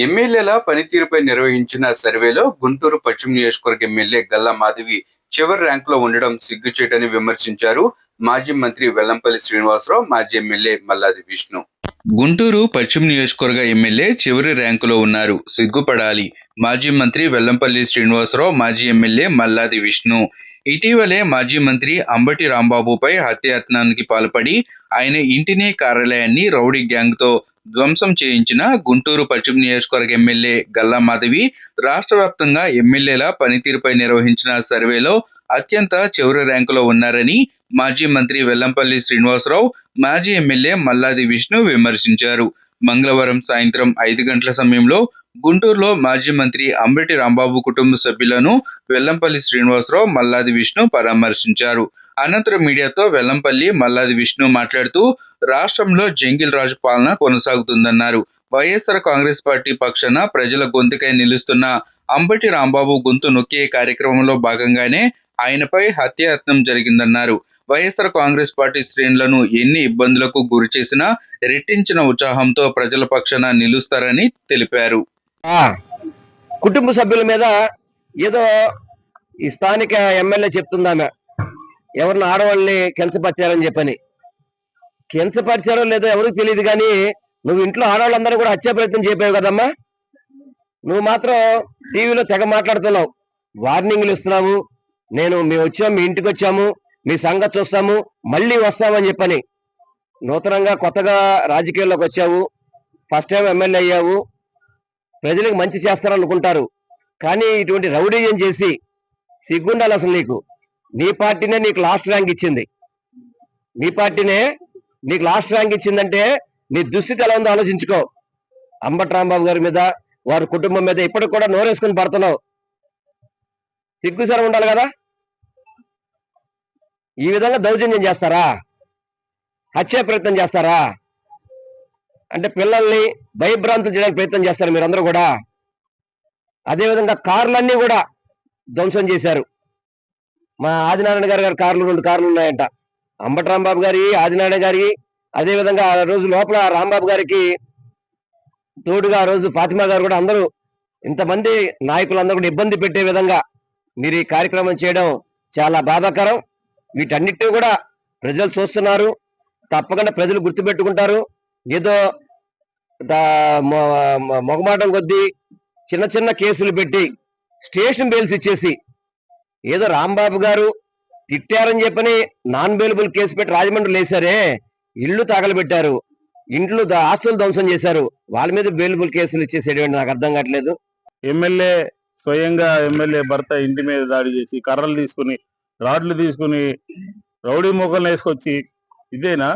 ఎమ్మెల్యేల పనితీరుపై నిర్వహించిన సర్వేలో గుంటూరు పశ్చిమ నియోజకవర్గ ఎమ్మెల్యే గల్లా మాధవి చివరి ర్యాంకులో ఉండడం సిగ్గుచేటని విమర్శించారు మాజీ మంత్రి వెల్లంపల్లి శ్రీనివాసరావు మాజీ ఎమ్మెల్యే మల్లాది విష్ణు. గుంటూరు పశ్చిమ నియోజకవర్గ ఎమ్మెల్యే చివరి ర్యాంకులో ఉన్నారు సిగ్గుపడాలి మాజీ మంత్రి వెల్లంపల్లి శ్రీనివాసరావు మాజీ ఎమ్మెల్యే మల్లాది విష్ణు. ఇటీవలే మాజీ మంత్రి అంబటి రాంబాబుపై హత్యాయత్నానికి పాల్పడి ఆయన ఇంటిని కార్యాలయాన్ని రౌడీ గ్యాంగ్తో ధ్వంసం చేయించిన గుంటూరు పశ్చిమ నియోజకవర్గ ఎమ్మెల్యే గల్లా మాధవి రాష్ట్ర వ్యాప్తంగా ఎమ్మెల్యేల పనితీరుపై నిర్వహించిన సర్వేలో అత్యంత చివరి ర్యాంకులో ఉన్నారని మాజీ మంత్రి వెల్లంపల్లి శ్రీనివాసరావు మాజీ ఎమ్మెల్యే మల్లాది విష్ణు విమర్శించారు. మంగళవారం సాయంత్రం ఐదు గంటల సమయంలో గుంటూరులో మాజీ మంత్రి అంబటి రాంబాబు కుటుంబ సభ్యులను వెల్లంపల్లి శ్రీనివాసరావు మల్లాది విష్ణు పరామర్శించారు. అనంతరం మీడియాతో వెల్లంపల్లి మల్లాది విష్ణు మాట్లాడుతూ రాష్ట్రంలో జంగిల్ రాజు పాలన కొనసాగుతుందన్నారు. వైఎస్ఆర్ కాంగ్రెస్ పార్టీ పక్షాన ప్రజల గొంతుకై నిలుస్తున్న అంబటి రాంబాబు గొంతు నొక్కే కార్యక్రమంలో భాగంగానే ఆయనపై హత్యాయత్నం జరిగిందన్నారు. వైఎస్ఆర్ కాంగ్రెస్ పార్టీ శ్రేణులను ఎన్ని ఇబ్బందులకు గురి చేసినా రెట్టించిన ఉత్సాహంతో ప్రజల పక్షాన నిలుస్తారని తెలిపారు. కుటుంబ సభ్యుల మీద ఏదో ఈ స్థానిక ఎమ్మెల్యే చెప్తుందామె ఎవరిని ఆడవాళ్ళని కించపరిచారని చెప్పని. కించపరిచారో లేదో ఎవరికి తెలియదు కానీ నువ్వు ఇంట్లో ఆడవాళ్ళందరూ కూడా హత్యా ప్రయత్నం చెప్పావు కదమ్మా. నువ్వు మాత్రం టీవీలో తెగ మాట్లాడుతున్నావు. వార్నింగ్లు ఇస్తున్నావు. నేను మేము వచ్చాము మీ ఇంటికి వచ్చాము మీ సంగతి చూస్తాము మళ్ళీ వస్తామని చెప్పని. నూతనంగా కొత్తగా రాజకీయాల్లోకి వచ్చావు. ఫస్ట్ టైం ఎమ్మెల్యే అయ్యావు. ప్రజలకు మంచి చేస్తారనుకుంటారు. కానీ ఇటువంటి రౌడీజం చేసి సిగ్గుండాలి అసలు నీకు. నీ పార్టీనే నీకు లాస్ట్ ర్యాంక్ ఇచ్చింది. నీ పార్టీనే నీకు లాస్ట్ ర్యాంక్ ఇచ్చిందంటే నీ దుస్థితి ఎలా ఉందో ఆలోచించుకో. అంబట్ రాంబాబు గారి మీద వారి కుటుంబం మీద ఇప్పటికి కూడా నోరేసుకుని పడుతున్నావు. సిగ్గుసరం ఉండాలి కదా? ఈ విధంగా దౌర్జన్యం చేస్తారా? హత్యా ప్రయత్నం చేస్తారా? అంటే పిల్లల్ని భయభ్రాంతులు చేయడానికి ప్రయత్నం చేస్తారు మీరందరూ కూడా. అదేవిధంగా కార్లన్నీ కూడా ధ్వంసం చేశారు. మా ఆదినారాయణ గారు గారి కార్లు రెండు కార్లు ఉన్నాయంట. అంబటరాంబాబు గారి ఆదినారాయణ గారి అదేవిధంగా ఆ రోజు లోపల రాంబాబు గారికి తోడుగా ఆ రోజు ఫాతిమా గారు కూడా అందరూ ఇంతమంది నాయకులందరూ కూడా ఇబ్బంది పెట్టే విధంగా మీరు ఈ కార్యక్రమం చేయడం చాలా బాధాకరం. వీటన్నిటిని కూడా ప్రజలు చూస్తున్నారు. తప్పకుండా ప్రజలు గుర్తుపెట్టుకుంటారు. ఏదో మొగమాటం కొద్దీ చిన్న చిన్న కేసులు పెట్టి స్టేషన్ బెయిల్స్ ఇచ్చేసి ఏదో రాంబాబు గారు తిట్టారని చెప్పని నాన్ బెయిలబుల్ కేసు పెట్టి రాజమండ్రి లేసారే ఇల్లు తగలబెట్టారు ఇంట్లో ఆస్తులు ధ్వంసం చేశారు వాళ్ళ మీద బెయిలబుల్ కేసులు ఇచ్చేసేటువంటి నాకు అర్థం కావట్లేదు. ఎమ్మెల్యే స్వయంగా ఎమ్మెల్యే భర్త ఇంటి మీద దాడి చేసి కర్రలు తీసుకుని రాడ్లు తీసుకుని రౌడీ మొక్కలు వేసుకొచ్చి ఇదేనా?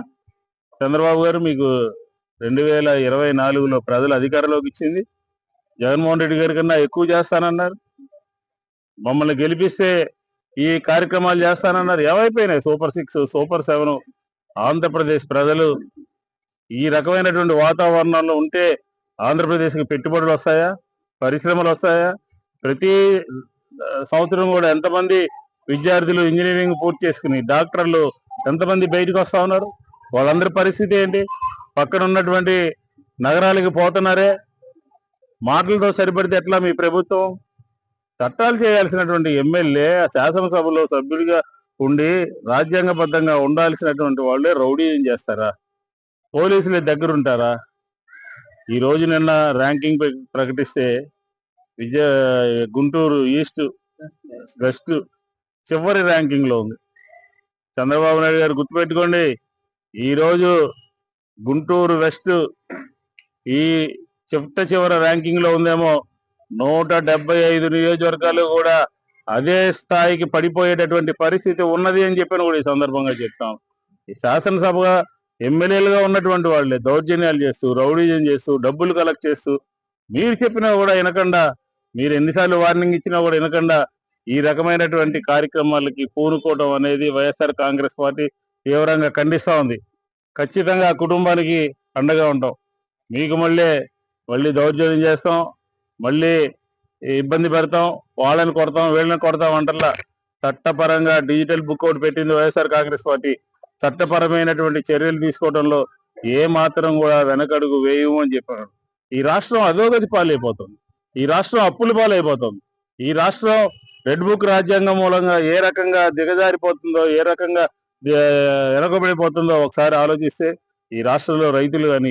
చంద్రబాబు గారు మీకు రెండు వేల ఇరవై నాలుగులో ప్రజలు అధికారంలోకి ఇచ్చింది. జగన్మోహన్ రెడ్డి గారి కన్నా ఎక్కువ చేస్తానన్నారు. మమ్మల్ని గెలిపిస్తే ఈ కార్యక్రమాలు చేస్తానన్నారు. ఏమైపోయినాయి? Super six super seven Andhra Pradesh ప్రజలు ఈ రకమైనటువంటి వాతావరణంలో ఉంటే ఆంధ్రప్రదేశ్కి పెట్టుబడులు వస్తాయా? పరిశ్రమలు వస్తాయా? ప్రతి సంవత్సరం కూడా ఎంతమంది విద్యార్థులు ఇంజనీరింగ్ పూర్తి చేసుకుని డాక్టర్లు ఎంతమంది బయటకు వస్తా ఉన్నారు? వాళ్ళందరి పరిస్థితి ఏంటి? పక్కన ఉన్నటువంటి నగరాలకి పోతున్నారే? మాటలతో సరిపడితే ఎట్లా మీ ప్రభుత్వం? చట్టాలు చేయాల్సినటువంటి ఎమ్మెల్యే శాసనసభలో సభ్యుడిగా ఉండి రాజ్యాంగబద్ధంగా ఉండాల్సినటువంటి వాళ్ళే రౌడీయం చేస్తారా? పోలీసులు దగ్గరుంటారా? ఈ రోజు నిన్న ర్యాంకింగ్ ప్రకటిస్తే విజయ గుంటూరు ఈస్ట్ వెస్ట్ చివరి ర్యాంకింగ్లో ఉంది. చంద్రబాబు నాయుడు గారు గుర్తుపెట్టుకోండి ఈ రోజు గుంటూరు వెస్ట్ ఈ చిట్ట చివరి ర్యాంకింగ్లో ఉందేమో నూట డెబ్బై ఐదు నియోజకవర్గాలు కూడా అదే స్థాయికి పడిపోయేటటువంటి పరిస్థితి ఉన్నది అని చెప్పిన కూడా ఈ సందర్భంగా చెప్తాం. ఈ శాసనసభగా ఎమ్మెల్యేలుగా ఉన్నటువంటి వాళ్ళే దౌర్జన్యాలు చేస్తూ రౌడీజం చేస్తూ డబ్బులు కలెక్ట్ చేస్తూ మీరు చెప్పినా కూడా వినకుండా మీరు ఎన్నిసార్లు వార్నింగ్ ఇచ్చినా కూడా వినకుండా ఈ రకమైనటువంటి కార్యక్రమాలకి పూనుకోవడం అనేది వైఎస్ఆర్ కాంగ్రెస్ పార్టీ తీవ్రంగా ఖండిస్తా ఉంది. ఖచ్చితంగా ఆ కుటుంబానికి అండగా ఉంటాం. మీకు మళ్ళీ మళ్ళీ దౌర్జన్యం చేస్తాం. మళ్ళీ ఇబ్బంది పెడతాం. వాళ్ళని కొడతాం వీళ్ళని కొడతాం అంటల్లా చట్టపరంగా డిజిటల్ బుక్ అవుట్ పెట్టింది వైఎస్ఆర్ కాంగ్రెస్ పార్టీ. చట్టపరమైనటువంటి చర్యలు తీసుకోవడంలో ఏ మాత్రం కూడా వెనకడుగు వేయము అని చెప్పారు. ఈ రాష్ట్రం అధోగతి పాలైపోతుంది. ఈ రాష్ట్రం అప్పుల పాలైపోతుంది. ఈ రాష్ట్రం రెడ్ బుక్ రాజ్యాంగం మూలంగా ఏ రకంగా దిగజారిపోతుందో ఏ రకంగా వెనకబడిపోతుందో ఒకసారి ఆలోచిస్తే ఈ రాష్ట్రంలో రైతులు కానీ